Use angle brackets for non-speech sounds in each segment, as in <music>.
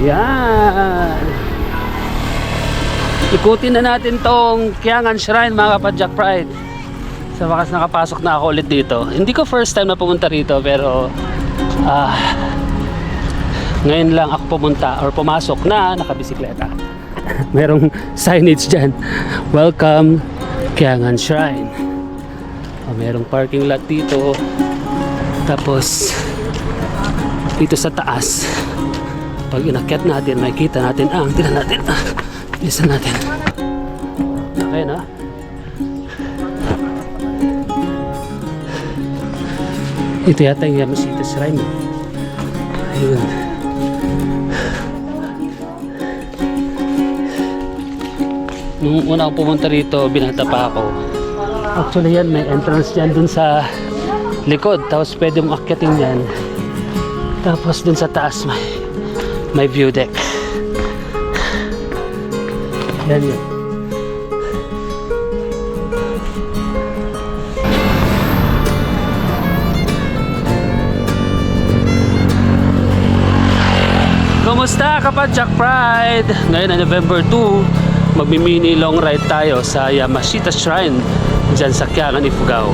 Yan. Ikutin na natin tong Kiangan Shrine mga kapadyak pride. Sa wakas nakapasok na ako ulit dito. Hindi ko first time na pumunta rito pero ah ngayon lang ako pumunta or pumasok na nakabisikleta. <laughs> Merong signage dyan. Welcome Kiangan Shrine. Oh, merong parking lot dito. Tapos dito sa taas pag inakyat natin makikita natin ang tingnan natin. Ah, <laughs> bilisan natin. Okay na ito yata yung Yamashita Shrine ayun. Nung una ako pumunta rito binata pa ako. Actually yan may entrance dyan dun sa likod. Tapos pwede mong akyatin yan. Tapos dun sa taas may, may view deck. Yan yun. Kumusta kapag Jack Pride? Ngayon na November 2, magmi-mini long ride tayo sa Yamashita Shrine dyan sa Kiangan, Ifugao.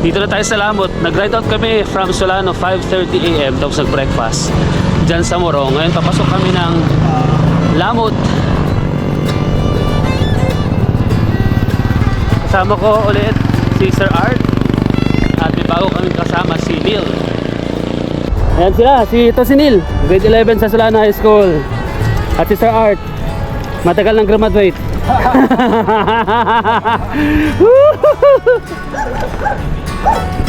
Dito na tayo sa Lamot. Nag-ride out kami from Solano 5.30am tapos nag-breakfast dyan sa Moro. Ngayon papasok kami ng Lamot. Kasama ko ulit si Sir Art at may bago kaming kasama si Neil. Ayan sila, si ito si Neil, grade 11 sa Solano High School. At si Sir Art, matagal ng graduate. <laughs> <laughs>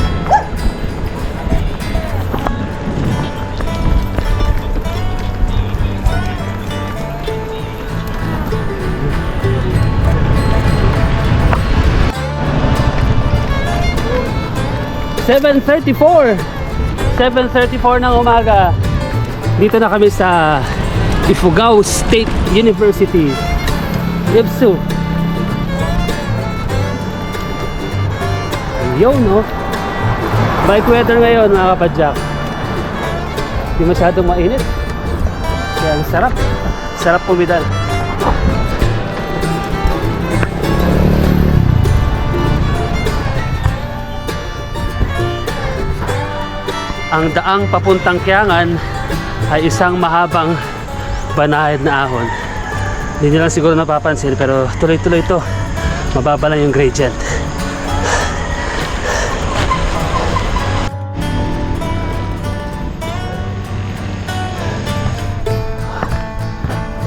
Seven thirty-four. 7.34 ng umaga. Dito na kami sa Ifugao State University. IFSU. Ayun, no? Bike weather ngayon, mga kapadyak. Hindi masyadong mainit. Kaya sarap. Sarap pumidal. Ang daang papuntang Kiangan ay isang mahabang banayad na ahon. Hindi nyo lang siguro napapansin pero tuloy-tuloy ito. Mababa lang yung gradient.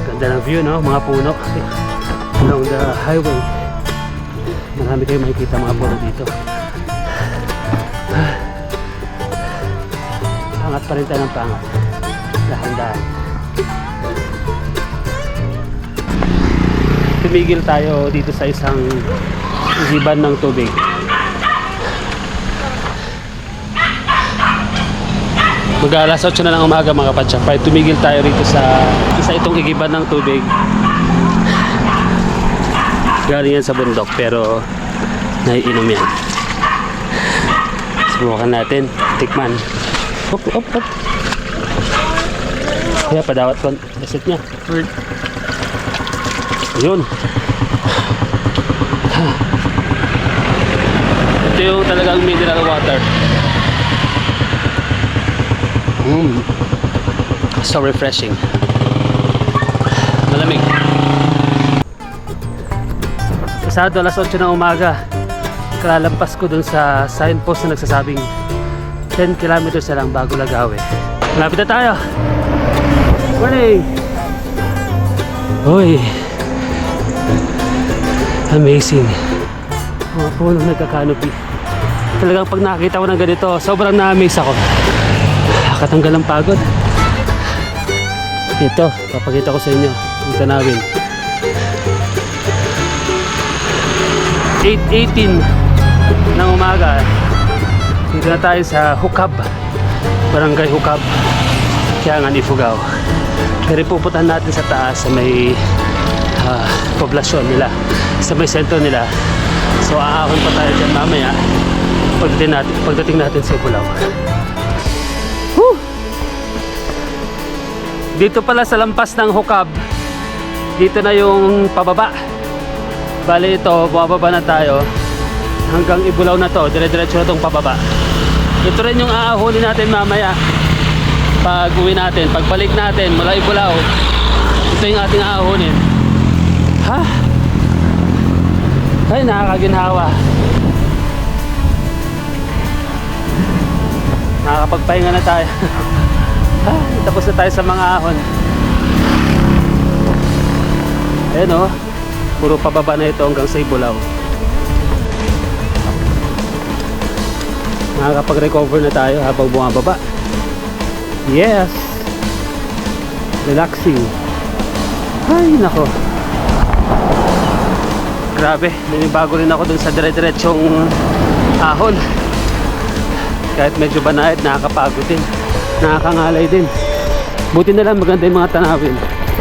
Ganda ng view no, mga puno. Along the highway. Marami kayong makikita mga puno dito. Pangat pa rin tayo ng pangat. Dahan-dahan. Tumigil tayo dito sa isang iban ng tubig. Mag alas 8 na lang umaga mga kapatsa. Tumigil tayo rito sa isa itong igiban ng tubig. Galing yan sa bundok pero naiinom yan. Subukan natin. Tikman. Hop, hop, hop. Kaya padawat ko. Reset niya. Yun. Ito yung talagang mineral water. Mm. So refreshing. Malamig. Pasado alas 8 ng umaga. Kalalampas ko dun sa signpost na nagsasabing 10 kilometers na lang bago Lagawe. Malapit na tayo. Morning! Uy! Amazing. Mga puno nagka-canopy. Talagang pag nakakita ko ng ganito, sobrang na-amaze ako. Katanggal ng pagod. Ito, papakita ko sa inyo. Ang tanawin. 8.18 ng umaga. Dito na tayo sa Hukab. Barangay Hukab. Kiangan, Ifugao. Pero pupuntahan natin sa taas sa may ah, poblasyon nila. Sa may sentro nila. So aahon pa tayo dyan mamaya pagdating natin, pagdating natin sa Bulao. Dito pala sa lampas ng Hukab, dito na yung pababa. Bali ito, bumababa na tayo. Hanggang Ibulaw na to, dire-diretso na tong pababa. Ito rin yung aahunin natin mamaya. Pag uwi natin, pagbalik natin mula Ibulaw, ito yung ating aahunin. Ha? Ay, nakakaginhawa. Nakakapagpahinga na tayo. <laughs> ha, tapos na tayo sa mga ahon. Ayan o. Puro pababa na ito hanggang sa Ibulaw. Nakakapag-recover na tayo habang bumababa. Yes! Relaxing. Ay, nako. Grabe, nanibago rin ako dun sa dire-diretsong ahon. Kahit medyo banayad, nakakapagod din. Nakakangalay din. Buti na lang maganda yung mga tanawin.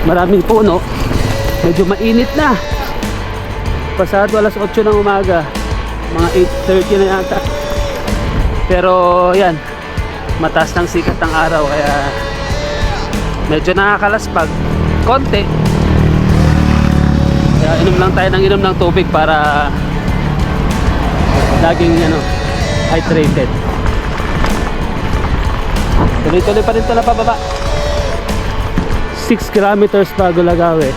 Maraming puno. Medyo mainit na. Pasado alas 8 ng umaga. Mga 8.30 na yata. Pero yan, mataas ng sikat ng araw kaya medyo nakakalaspag. Konti. Kaya inom lang tayo ng inom ng tubig para laging ano, hydrated. Tuloy-tuloy pa rin ito pababa. 6 kilometers bago Lagawe.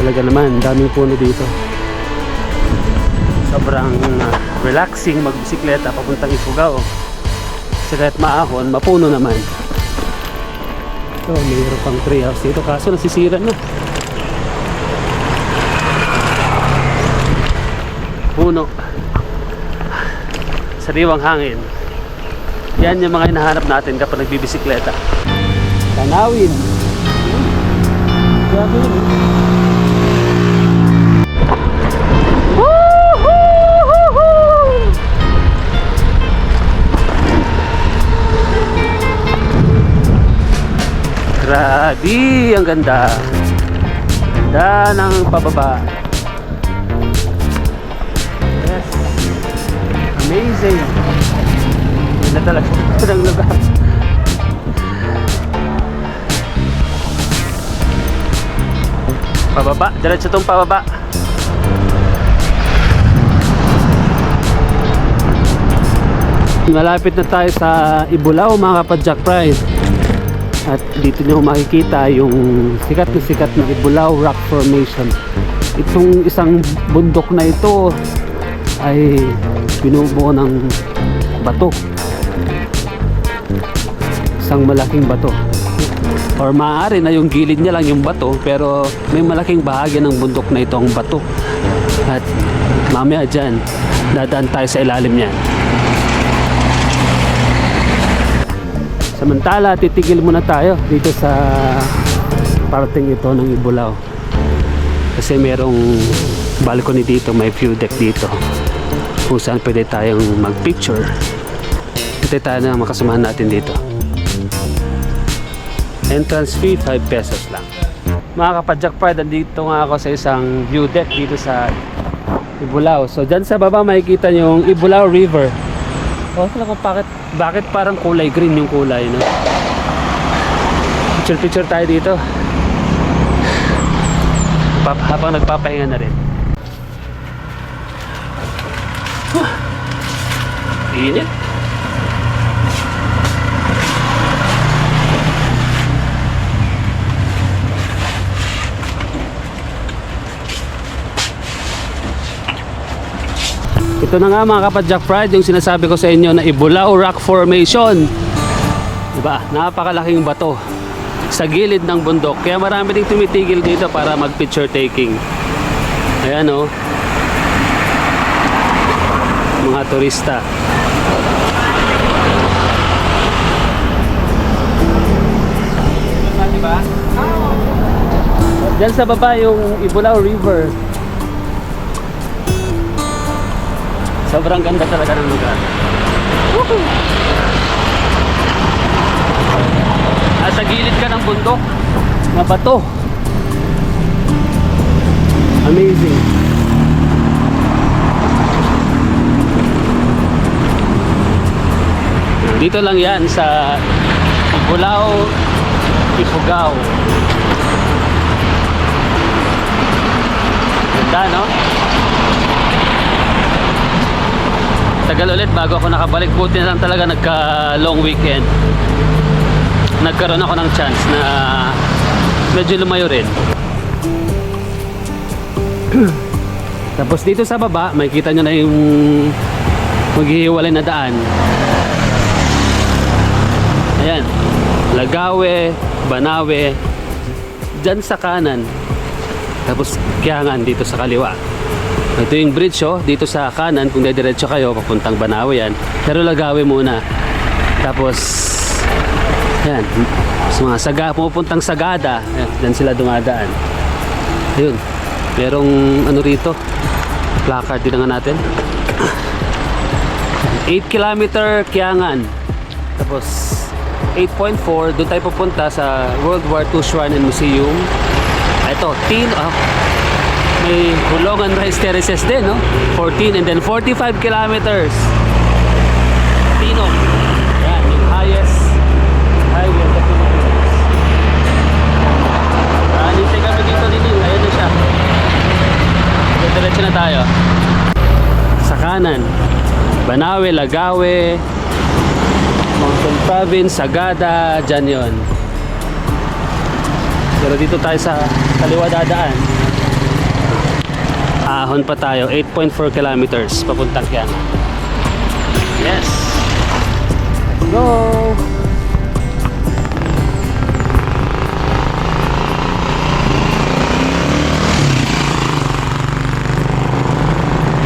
Talaga naman, daming puno dito. Sobrang uh, relaxing magbisikleta papuntang Ifugao. Kasi kahit maahon, mapuno naman. Ito, mayroon pang treehouse dito. Kaso nasisira na. Puno. Sariwang hangin. Yan yung mga hinahanap natin kapag nagbibisikleta. Tanawin. Grabe yun. Grabe, ang ganda. Ganda ng pababa. Yes. Amazing. Ganda talaga ng lugar. Pababa, diretso tong pababa. Malapit na tayo sa Ibulao mga kapadjak pride. At dito nyo makikita yung sikat na sikat na Ibulao Rock Formation. Itong isang bundok na ito ay binubuo ng bato. Isang malaking bato. Or maaari na yung gilid niya lang yung bato pero may malaking bahagi ng bundok na ito ang bato. At mamaya dyan, dadaan tayo sa ilalim niyan. Samantala, titigil muna tayo dito sa parating ito ng Ibulao. Kasi merong balcony dito, may view deck dito. Kung saan pwede tayong mag-picture. Pwede tayo na makasamahan natin dito. Entrance fee, 5 pesos lang. Mga kapadjak pride, andito nga ako sa isang view deck dito sa Ibulao. So, dyan sa baba makikita yung Ibulao River. Oh, talaga bakit bakit parang kulay green yung kulay, no? Picture picture tayo dito. Pap- habang nagpapahinga na rin. Huh. Init. Ito na nga mga kapadjak pride yung sinasabi ko sa inyo na Ibulao Rock Formation. Diba? Napakalaking bato sa gilid ng bundok. Kaya marami ding tumitigil dito para mag picture taking. Ayan o. Mga turista. Diba? Diyan sa baba yung Ibulao River. Sobrang ganda talaga ng lugar. Nasa gilid ka ng bundok na bato. Amazing. Dito lang yan sa Bulao, Ifugao. Ganda, no? Tagal ulit bago ako nakabalik. Buti na lang talaga nagka long weekend. Nagkaroon ako ng chance na medyo lumayo rin. <clears throat> Tapos dito sa baba, makikita nyo na yung maghihiwalay na daan. Ayan. Lagawe, Banawe, dyan sa kanan. Tapos Kiangan dito sa kaliwa. Ito yung bridge oh, dito sa kanan kung dediretso kayo papuntang Banawe yan. Pero Lagawe muna. Tapos yan, sa mga saga, pumupuntang Sagada, ayan, dyan sila dumadaan. Ayun, merong ano rito, placard din nga natin. <clears throat> 8 kilometer Kiangan. Tapos 8.4, doon tayo pupunta sa World War II Shrine and Museum. Ito, tin, ah, may Hulongan Rice Terraces din, no? 14 and then 45 kilometers. Tino. Yan, yung highest highway of the Philippines. Nintay kami dito din, ayun na siya. Diretso na tayo. Sa kanan, Banawe, Lagawe, Mountain Province, Sagada, dyan yun. Pero dito tayo sa kaliwa dadaan. Ahon pa tayo, 8.4 kilometers papuntang yan. Yes! Go!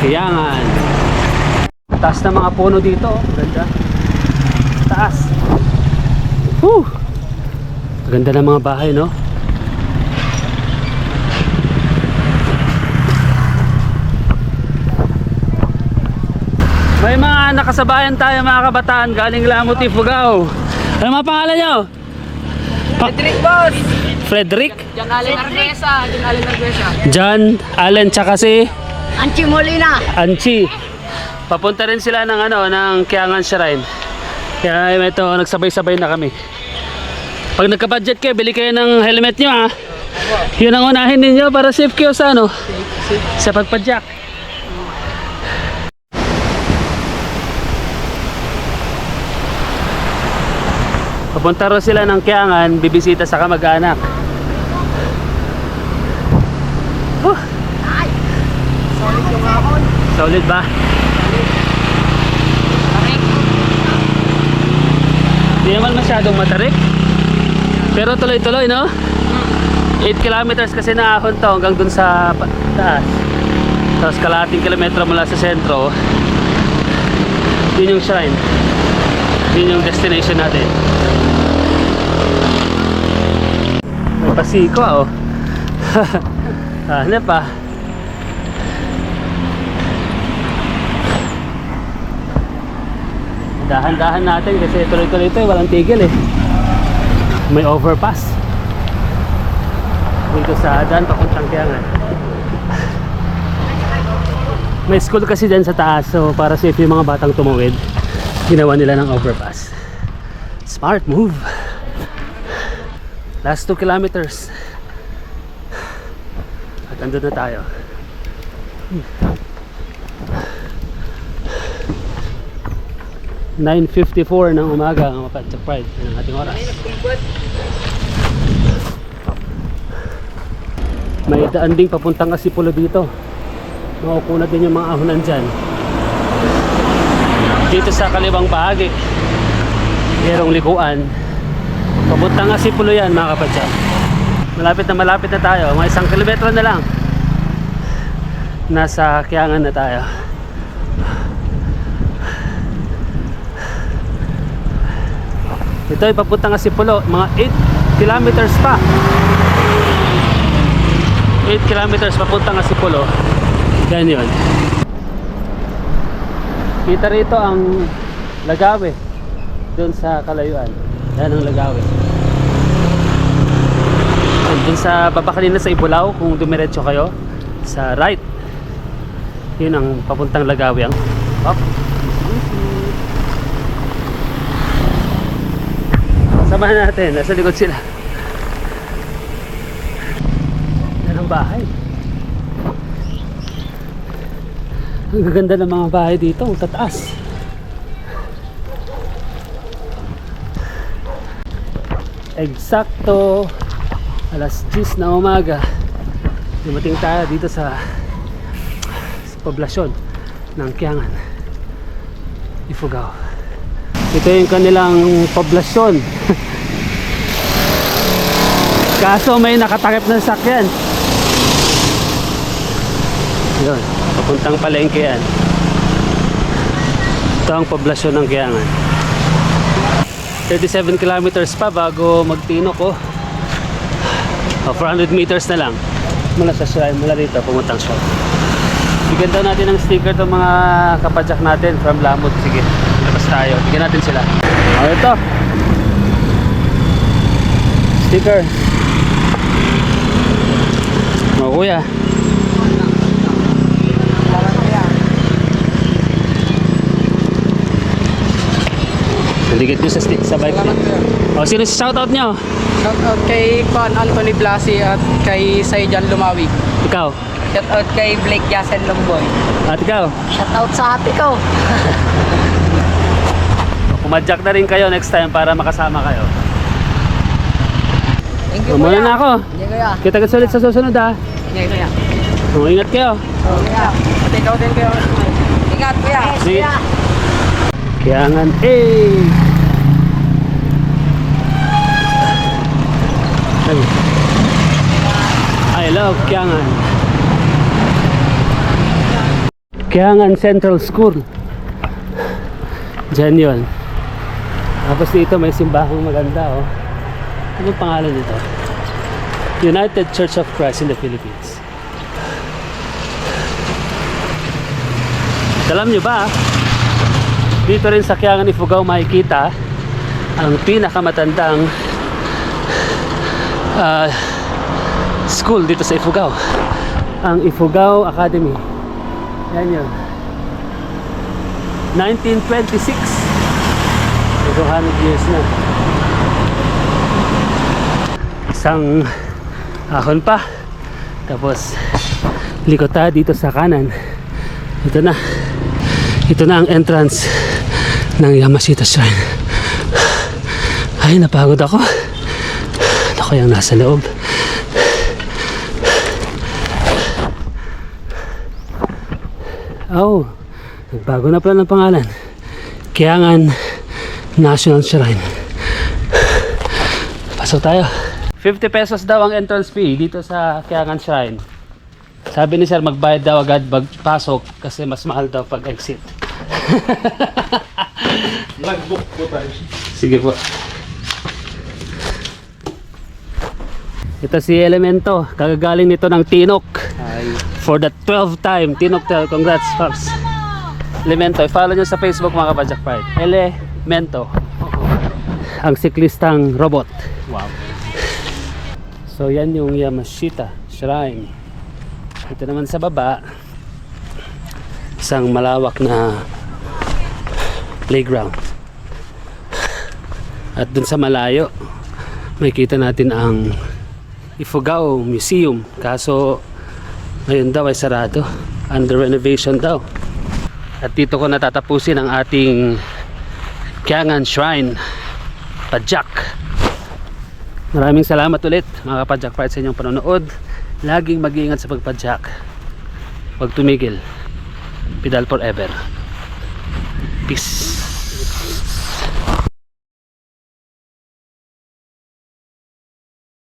Kayangan. Taas ng mga puno dito. oh. Ganda. Taas. Whew. Ganda ng mga bahay, no? May mga nakasabayan tayo mga kabataan galing Lamot Ifugao. Ano mga pangalan nyo? Patrick Boss! Frederick, Diyan Allen Arguesa, Diyan Allen Arguesa. John, Allen, tsaka si Anchi Molina! Anchi. Papunta rin sila ng ano, ng Kiangan Shrine. Kaya ito, nagsabay-sabay na kami. Pag nagka-budget kayo, bili kayo ng helmet nyo ha. Yun ang unahin ninyo para safe kayo sa ano, sa pagpadyak. Papunta rin sila ng Kiangan, bibisita sa kamag-anak. Huh. Solid yung hapon. Solid ba? Hindi naman masyadong matarik. Pero tuloy-tuloy, no? 8 kilometers kasi naahon to hanggang dun sa taas. Tapos kalahating kilometro mula sa sentro. Yun yung shrine. Yun yung destination natin. May pasiko, oh. Hanap <laughs> pa. Dahan-dahan natin kasi tuloy-tuloy ito, eh, walang tigil eh. May overpass. Dito sa daan papuntang Kiangan. <laughs> May school kasi dyan sa taas so para safe yung mga batang tumawid. Ginawa nila ng overpass. Smart move. Last 2 kilometers. At andun na tayo. 9.54 ng umaga ang Mapatsa Pride. Yan ang ating oras. May daan ding papuntang Asipulo dito. Makukunat din yung mga ahonan dyan. Dito sa kaliwang bahagi. Merong likuan. Papuntang Asipulo yan mga kapatsa. Malapit na malapit na tayo. Mga isang kilometro na lang. Nasa Kiangan na tayo. Ito ay papunta nga si Pulo, mga 8 kilometers pa. 8 kilometers papunta nga si Pulo. Yan yun. Kita rito ang Lagawe. Doon sa kalayuan. Yan ang Lagawe. And doon sa baba kanina sa Ibulao, kung dumiretso kayo, sa right. Yun ang papuntang Lagawe ang. Oh. kasamahan natin. Nasa likod sila. Yan ang bahay. Ang gaganda ng mga bahay dito. Ang tataas. Eksakto alas 10 na umaga. Dumating tayo dito sa, sa poblasyon ng Kiangan Ifugao. Ito yung kanilang poblasyon. <laughs> Kaso may nakatakip ng sakyan. Yun papuntang palengke yan. Ito ang poblasyon ng Kiangan 37 kilometers pa bago magtinok oh. oh 400 meters na lang. Mula sa shrine mula rito pumuntang shop bigyan daw natin ng sticker itong mga kapadyak natin from Lamot sige labas tayo. Bigyan natin sila. Oh ito. Sticker. Mga kuya Naligit nyo sa, sa bike Salamat, kuya. O, sino si shoutout nyo? Shout out kay Juan Anthony Blasi at kay Saijan Lumawi. Ikaw. Shout out kay Blake Jasen Longboy. At ikaw. Shout out sa ate ko. <laughs> Pumadyak na rin kayo next time para makasama kayo. Thank O, muna na ako. Hindi kuya. Kita ka ulit sa susunod ha. Hindi kuya. O, ingat kayo. Oh, kuya. Ikaw din kuya. Ingat kuya. Sige. Kiangan eh. Ay. I love Kiangan. Kiangan Central School. Diyan yun. Tapos dito may simbahang maganda oh. Anong pangalan nito? United Church of Christ in the Philippines. At Alam nyo ba, dito rin sa Kiangan Ifugao makikita ang pinakamatandang ah, school dito sa Ifugao. Ang Ifugao Academy. Yan yun. 1926. So, 200 years na. Isang ahon pa. Tapos, likot tayo dito sa kanan. Ito na. Ito na ang entrance ng Yamashita Shrine. Ay, napagod ako. Ako yung nasa loob. Oh, nagbago na pala ng pangalan. Kiangan National Shrine. Pasok tayo. 50 pesos daw ang entrance fee dito sa Kiangan Shrine. Sabi ni sir, magbayad daw agad pagpasok kasi mas mahal daw pag exit. <laughs> Nag-book po tayo. Sige po. Ito si Elemento. Kagagaling nito ng Tinok. For the 12th time. Tinok, tel- congrats, Pops. Elemento. I-follow nyo sa Facebook mga kabadyak pride. Elemento. Ang siklistang robot. Wow. So yan yung Yamashita Shrine. Ito naman sa baba, isang malawak na playground. At dun sa malayo, makikita natin ang Ifugao Museum. Kaso ngayon daw ay sarado. Under renovation daw. At dito ko natatapusin ang ating Kiangan Shrine. Pajak. Maraming salamat ulit mga kapadyak part sa inyong panonood. Laging mag-iingat sa pagpadyak. Huwag tumigil. Pedal forever. Peace.